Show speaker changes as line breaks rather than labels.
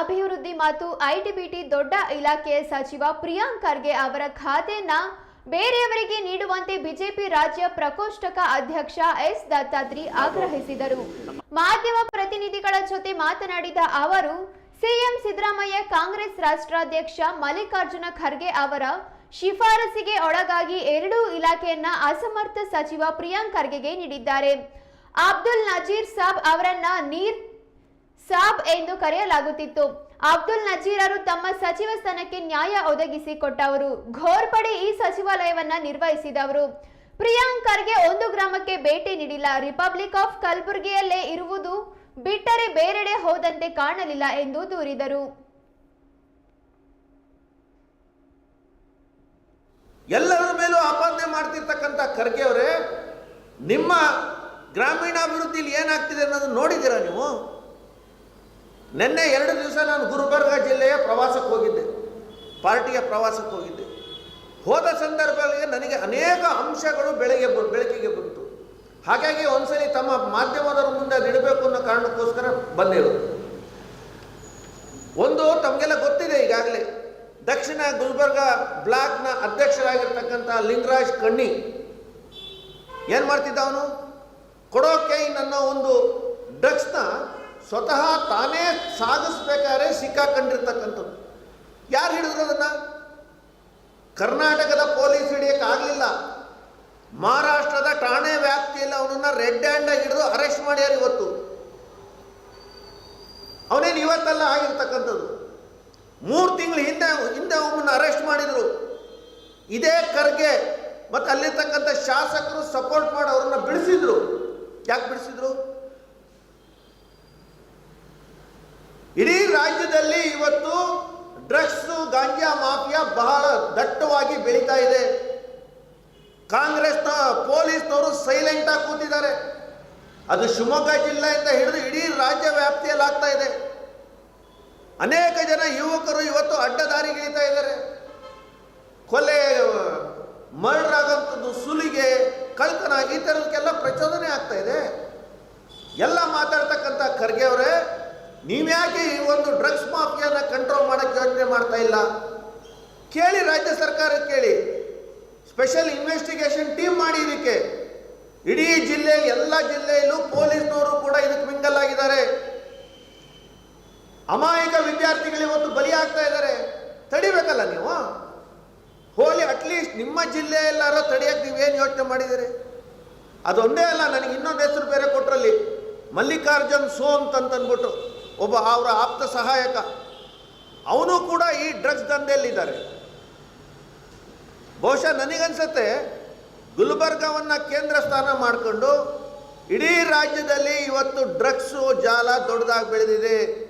ಅಭಿವೃದ್ಧಿ ಮತ್ತು ಐಟಿಬಿಟಿ ದೊಡ್ಡ ಇಲಾಖೆಯ ಸಚಿವ ಪ್ರಿಯಾಂಕ್ ಖರ್ಗೆ ಅವರ ಖಾತೆಯನ್ನ ಬೇರೆಯವರಿಗೆ ನೀಡುವಂತೆ ಬಿಜೆಪಿ ರಾಜ್ಯ ಪ್ರಕೋಷ್ಠಕ ಅಧ್ಯಕ್ಷ ಎಸ್ ದತ್ತಾತ್ರಿ ಆಗ್ರಹಿಸಿದರು. ಮಾಧ್ಯಮ ಪ್ರತಿನಿಧಿಗಳ ಜೊತೆ ಮಾತನಾಡಿದ ಅವರು, ಸಿಎಂ ಸಿದ್ದರಾಮಯ್ಯ ಕಾಂಗ್ರೆಸ್ ರಾಷ್ಟ್ರಾಧ್ಯಕ್ಷ ಮಲ್ಲಿಕಾರ್ಜುನ ಖರ್ಗೆ ಅವರ ಶಿಫಾರಸಿಗೆ ಒಳಗಾಗಿ ಎರಡೂ ಇಲಾಖೆಯನ್ನ ಅಸಮರ್ಥ ಸಚಿವ ಪ್ರಿಯಾಂಕ್ ಖರ್ಗೆಗೆ ನೀಡಿದ್ದಾರೆ. ಅಬ್ದುಲ್ ನಜೀರ್ ಸಾಬ್ ಅವರನ್ನ ನೀರ್ ಸಾಬ್ ಎಂದು ಕರೆಯಲಾಗುತ್ತಿತ್ತು. ಅಬ್ದುಲ್ ನಜೀರರು ತಮ್ಮ ಸಚಿವ ಸ್ಥಾನಕ್ಕೆ ನ್ಯಾಯ ಒದಗಿಸಿ ಕೊಟ್ಟವರು ಘೋರ್ಪಡೆ ಈ ಸಚಿವಾಲಯವನ್ನ ನಿರ್ವಹಿಸಿದವರು. ಪ್ರಿಯಾಂಕ್ ಖರ್ಗೆ ಒಂದು ಗ್ರಾಮಕ್ಕೆ ಭೇಟಿ ನೀಡಿಲ್ಲ. ರಿಪಬ್ಲಿಕ್ ಆಫ್ ಕಲ್ಬುರ್ಗಿಯಲ್ಲೇ ಇರುವುದು ಬಿಟ್ಟರೆ ಬೇರೆಡೆ ಹೋದಂತೆ ಕಾಣಲಿಲ್ಲ ಎಂದು ದೂರಿದರು.
ಎಲ್ಲರ ಮೇಲೂ ಆಪಾದನೆ ಮಾಡ್ತಿರ್ತಕ್ಕಂಥ ಖರ್ಗೆ ಅವರೇ, ನಿಮ್ಮ ಗ್ರಾಮೀಣಾಭಿವೃದ್ಧಿಲಿ ಏನಾಗ್ತಿದೆ ಅನ್ನೋದನ್ನ ನೋಡಿದ್ದೀರಾ ನೀವು? ನಿನ್ನೆ ಎರಡು ದಿವಸ ನಾನು ಗುಲ್ಬರ್ಗ ಜಿಲ್ಲೆಯ ಪ್ರವಾಸಕ್ಕೆ ಹೋಗಿದ್ದೆ. ಪಾರ್ಟಿಯ ಪ್ರವಾಸಕ್ಕೆ ಹೋಗಿದ್ದೆ. ಹೋದ ಸಂದರ್ಭದಲ್ಲಿ ನನಗೆ ಅನೇಕ ಅಂಶಗಳು ಬೆಳಗ್ಗೆ ಬೆಳಕಿಗೆ ಬಂತು. ಹಾಗಾಗಿ ಒಂದ್ಸಲಿ ತಮ್ಮ ಮಾಧ್ಯಮದವರ ಮುಂದೆ ಅದು ಇಡಬೇಕು ಅನ್ನೋ ಕಾರಣಕ್ಕೋಸ್ಕರ ಬಂದಿರೋದು. ಒಂದು ತಮಗೆಲ್ಲ ಗೊತ್ತಿದೆ ಈಗಾಗಲೇ. ದಕ್ಷಿಣ ಗುಲ್ಬರ್ಗ ಬ್ಲಾಕ್ನ ಅಧ್ಯಕ್ಷರಾಗಿರ್ತಕ್ಕಂಥ ಲಿಂಗರಾಜ್ ಕಣ್ಣಿ. ಏನು ಮಾಡ್ತಿದ್ದ ಅವನು? ಕೊಡೋಕೆ ಅನ್ನೋ ಒಂದು ಡ್ರಗ್ಸ್ನ ಸ್ವತಃ ತಾನೇ ಸಾಗಿಸ್ಬೇಕಾದ್ರೆ ಸಿಕ್ಕಾಕೊಂಡಿರ್ತಕ್ಕಂಥದ್ದು ಯಾರು ಹಿಡಿದ್ರು ಅದನ್ನ? ಕರ್ನಾಟಕದ ಪೊಲೀಸ್ ಹಿಡಿಯೋಕ್ಕಾಗಲಿಲ್ಲ ಮಹಾರಾಷ್ಟ್ರದ ಠಾಣೆ ವ್ಯಾಪ್ತಿಯಲ್ಲಿ ಅವನನ್ನ ರೆಡ್ ಹ್ಯಾಂಡಾಗಿ ಹಿಡಿದು ಅರೆಸ್ಟ್ ಮಾಡ್ಯಾರ ಇವತ್ತು. ಅವನೇನು ಇವತ್ತೆಲ್ಲ ಆಗಿರ್ತಕ್ಕಂಥದ್ದು. ಮೂರು ತಿಂಗಳ ಹಿಂದೆ ಹಿಂದೆ ಅವನನ್ನು ಅರೆಸ್ಟ್ ಮಾಡಿದರು. ಇದೇ ಖರ್ಗೆ ಮತ್ತು ಅಲ್ಲಿರ್ತಕ್ಕಂಥ ಶಾಸಕರು ಸಪೋರ್ಟ್ ಮಾಡಿ ಅವ್ರನ್ನ ಬಿಡಿಸಿದ್ರು. ಯಾಕೆ ಬಿಡಿಸಿದ್ರು? ಇಡೀ ರಾಜ್ಯದಲ್ಲಿ ಇವತ್ತು ಡ್ರಗ್ಸ್, ಗಾಂಜಾ ಮಾಫಿಯಾ ಬಹಳ ದಟ್ಟವಾಗಿ ಬೆಳೀತಾ ಇದೆ. ಕಾಂಗ್ರೆಸ್ನ ಪೊಲೀಸ್ನವರು ಸೈಲೆಂಟ್ ಆಗಿ ಕೂತಿದ್ದಾರೆ. ಅದು ಶಿವಮೊಗ್ಗ ಜಿಲ್ಲೆಯಿಂದ ಹಿಡಿದು ಇಡೀ ರಾಜ್ಯ ವ್ಯಾಪ್ತಿಯಲ್ಲಿ ಆಗ್ತಾ ಇದೆ. ಅನೇಕ ಜನ ಯುವಕರು ಇವತ್ತು ಅಡ್ಡದಾರಿಗಿಳಿತಾ ಇದ್ದಾರೆ. ಕೊಲೆ, ಮರ್ಡರ್ ಆಗೋಂಥದ್ದು ಸುಲಿಗೆ, ಕಳ್ತನ ಈ ಥರದಕ್ಕೆಲ್ಲ ಪ್ರಚೋದನೆ ಆಗ್ತಾ ಇದೆ. ಎಲ್ಲ ಮಾತಾಡ್ತಕ್ಕಂಥ ಖರ್ಗೆ ಅವರೇ ನೀವ್ಯಾಕೆ ಈ ಒಂದು ಡ್ರಗ್ಸ್ ಮಾಫಿಯಾನ ಕಂಟ್ರೋಲ್ ಮಾಡೋಕ್ಕೆ ಯೋಚನೆ ಮಾಡ್ತಾ ಇಲ್ಲ? ಕೇಳಿ ರಾಜ್ಯ ಸರ್ಕಾರ, ಕೇಳಿ. ಸ್ಪೆಷಲ್ ಇನ್ವೆಸ್ಟಿಗೇಷನ್ ಟೀಮ್ ಮಾಡಿ ಇದಕ್ಕೆ ಇಡೀ ಜಿಲ್ಲೆ ಎಲ್ಲ ಜಿಲ್ಲೆಯಲ್ಲೂ ಪೊಲೀಸ್ನವರು ಕೂಡ ಇದಕ್ಕೆ ಮಿಂಗಲ್ ಆಗಿದ್ದಾರೆ. ಅಮಾಯಕ ವಿದ್ಯಾರ್ಥಿಗಳು ಇವತ್ತು ಬಲಿಯಾಗ್ತಾ ಇದ್ದಾರೆ. ತಡಿಬೇಕಲ್ಲ ನೀವು? ಹೋಲಿ ಅಟ್ಲೀಸ್ಟ್ ನಿಮ್ಮ ಜಿಲ್ಲೆಯಲ್ಲಾರೋ ನೀವು ನೀವೇನು ಯೋಚನೆ ಮಾಡಿದ್ದೀರಿ? ಅದೊಂದೇ ಅಲ್ಲ, ನನಗೆ ಇನ್ನೊಂದು ಹೆಸರು ಬೇರೆ ಕೊಟ್ಟರಲ್ಲಿ ಮಲ್ಲಿಕಾರ್ಜುನ್ ಸೋಂತ್ ಅಂತಂದ್ಬಿಟ್ಟು. ಒಬ್ಬ ಅವರ ಆಪ್ತ ಸಹಾಯಕ. ಅವನು ಕೂಡ ಈ ಡ್ರಗ್ಸ್ ದಂಧೆಯಲ್ಲಿದ್ದಾರೆ. ಬಹುಶಃ ನನಗನ್ಸತ್ತೆ ಗುಲ್ಬರ್ಗವನ್ನು ಕೇಂದ್ರ ಸ್ಥಾನ ಮಾಡಿಕೊಂಡು ಇಡೀ ರಾಜ್ಯದಲ್ಲಿ ಇವತ್ತು ಡ್ರಗ್ಸು ಜಾಲ ದೊಡ್ಡದಾಗಿ ಬೆಳೆದಿದೆ.